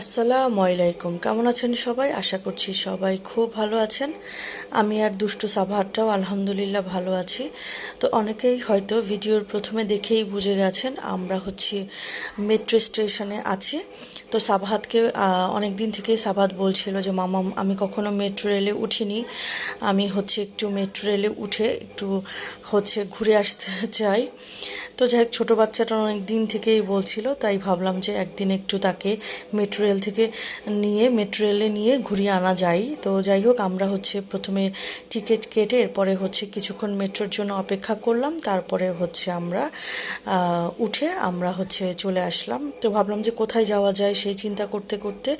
আসসালামু আলাইকুম। কেমন আছেন সবাই? আশা করছি সবাই খুব ভালো আছেন। আমি আর দুষ্টু সাভারটাও আলহামদুলিল্লাহ ভালো আছি। তো অনেকেই হয়তো ভিডিওর প্রথমে দেখেই বুঝে গেছেন, আমরা হচ্ছে মেট্রো স্টেশনে আছি। তো সাবাহাতকে অনেক দিন থেকেই সাবাহাত বলছিল যে, মামা, আমি কখনো মেট্রো রেলে উঠিনি। আমি হচ্ছে একটু মেট্রো রেলে উঠে একটু হচ্ছে ঘুরে আসতে চাই। তো যাই হোক, ছোটো বাচ্চাটা অনেক দিন থেকেই বলছিল, তাই ভাবলাম যে একদিন একটু তাকে মেট্রো রেল থেকে নিয়ে মেট্রো রেলে নিয়ে ঘুরিয়ে আনা যায় তো যাই হোক, আমরা হচ্ছে প্রথমে টিকিট কেটে এরপরে হচ্ছে কিছুক্ষণ মেট্রোর জন্য অপেক্ষা করলাম, তারপরে হচ্ছে আমরা উঠে আমরা হচ্ছে চলে আসলাম। তো ভাবলাম যে কোথায় যাওয়া যায় সেই চিন্তা করতে করতে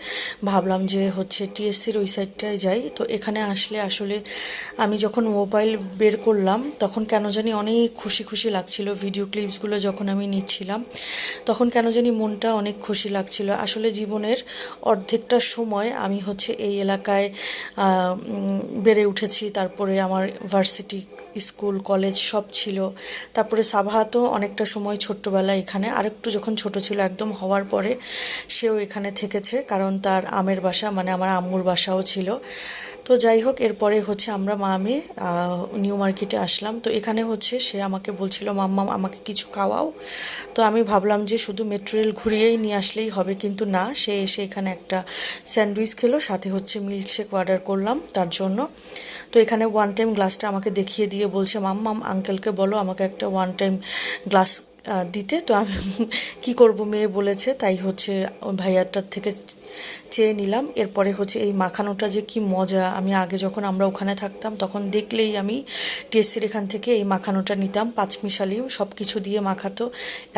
ভাবলাম যে হচ্ছে টিএসসির ওই সাইডটায় যাই। তো এখানে আসলে আসলে আমি যখন মোবাইল বের করলাম, তখন কেন জানি অনেক খুশি খুশি লাগছিল ভিডিও ক্লিপসগুলো যখন আমি নিচ্ছিলাম, তখন কেন জানি মনটা অনেক খুশি লাগছিল। আসলে জীবনের অর্ধেকটা সময় আমি হচ্ছে এই এলাকায় বেড়ে উঠেছি। তারপরে আমার ভার্সিটি স্কুল কলেজ সব ছিল। তারপরে সাবাহাতও অনেকটা সময় ছোট্টবেলা এখানে। আরেকটু যখন ছোট ছিল একদম হওয়ার পরে, সেও এখানে থেকেছে। কারণ তার আমের বাসা মানে আমার আম্মুর বাসাও ছিল। তো যাই হোক, এরপরে হচ্ছে আমরা মা আমি নিউ মার্কেটে আসলাম। তো এখানে হচ্ছে সে আমাকে বলছিল, মাম্মা, আমাকে কিছু খাওয়াও। তো আমি ভাবলাম যে শুধু মেট্রো রেল ঘুরিয়েই নিয়ে আসলেই হবে, কিন্তু না, সে এসে এখানে একটা স্যান্ডউইচ খেলো, সাথে হচ্ছে মিল্কশেক অর্ডার করলাম তার জন্য। তো এখানে ওয়ান টাইম গ্লাসটা আমাকে দেখিয়ে দিয়ে বলছে মাম্মাম আঙ্কেলকে বলো, আমাকে একটা ওয়ান টাইম গ্লাস দিতে। তো আমি কি করব মেয়ে বলেছে, তাই হচ্ছে ভাইয়াটার থেকে চেয়ে নিলাম। এরপরে হচ্ছে এই মাখানোটা যে কি মজা। আমি আগে যখন আমরা ওখানে থাকতাম, তখন দেখলেই আমি টিএসসির এখান থেকে এই মাখানোটা নিতাম পাঁচমিশালি সব কিছু দিয়ে মাখাতো।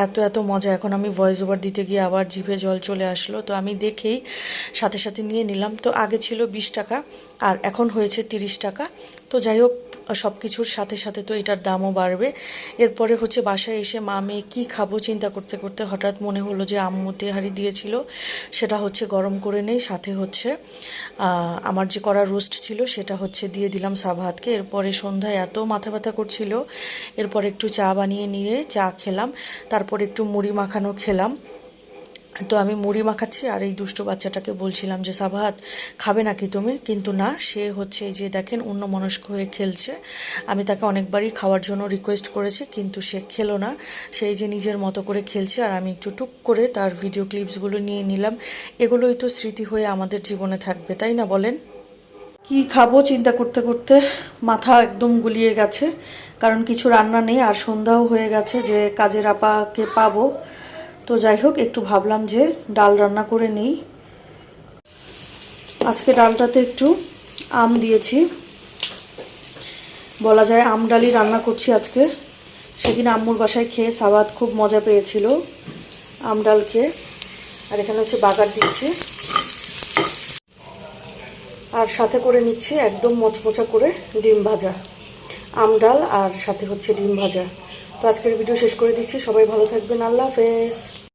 এত এত মজা। এখন আমি ভয়েস ওভার দিতে গিয়ে আবার জিভে জল চলে আসলো। তো আমি দেখেই সাথে সাথে নিয়ে নিলাম। তো আগে ছিল বিশ টাকা, আর এখন হয়েছে তিরিশ টাকা। তো যাই হোক সব কিছুর সাথে সাথে তো এটার দামও বাড়বে। এরপরে হচ্ছে বাসায় এসে, মা মেয়ে কী খাব? চিন্তা করতে করতে হঠাৎ মনে হলো যে আম্মু তেহারি দিয়েছিল, সেটা হচ্ছে গরম করে নেই, সাথে হচ্ছে আমার যে করা রোস্ট ছিল সেটা হচ্ছে দিয়ে দিলাম সাভাতকে। এরপরে সন্ধ্যায় এত মাথা ব্যথা করছিল, এরপর একটু চা বানিয়ে নিয়ে চা খেলাম, তারপর একটু মুড়ি মাখানো খেলাম। তো আমি মুড়ি মাখাচ্ছি আর এই দুষ্ট বাচ্চাটাকে বলছিলাম যে, সাবাহাত, খাবে নাকি তুমি? কিন্তু না, সে হচ্ছে এই যে দেখেন অন্য মনস্ক হয়ে খেলছে। আমি তাকে অনেকবারই খাওয়ার জন্য রিকোয়েস্ট করেছি, কিন্তু সে খেলো না। সেই যে নিজের মতো করে খেলছে আর আমি একটু টুক করে তার ভিডিও ক্লিপসগুলো নিয়ে নিলাম। এগুলোই তো স্মৃতি হয়ে আমাদের জীবনে থাকবে, তাই না বলেন? কি খাব চিন্তা করতে করতে? মাথা একদম গুলিয়ে গেছে। কারণ কিছু রান্না নেই, আর সন্ধ্যাও হয়ে গেছে যে কাজের আপাকে পাবো। তো যাই হোক, একটু ভাবলাম যে ডাল রান্না করে নিই। আজকে ডালটাতে একটু আম দিয়েছি। বলা যায় আম ডালই রান্না করছি আজকে। সেদিন আম্মুর বাসায় খেয়ে সাবাদ খুব মজা পেয়েছিল আম ডাল খেয়ে। আর এখানে হচ্ছে বাগার দিচ্ছি। আর সাথে করে নিচ্ছি একদম মচমচা করে ডিম ভাজা। আম ডাল আর সাথে হচ্ছে ডিম ভাজা। তো আজকের ভিডিও শেষ করে দিচ্ছি। সবাই ভালো থাকবেন। আল্লাহ হাফেজ।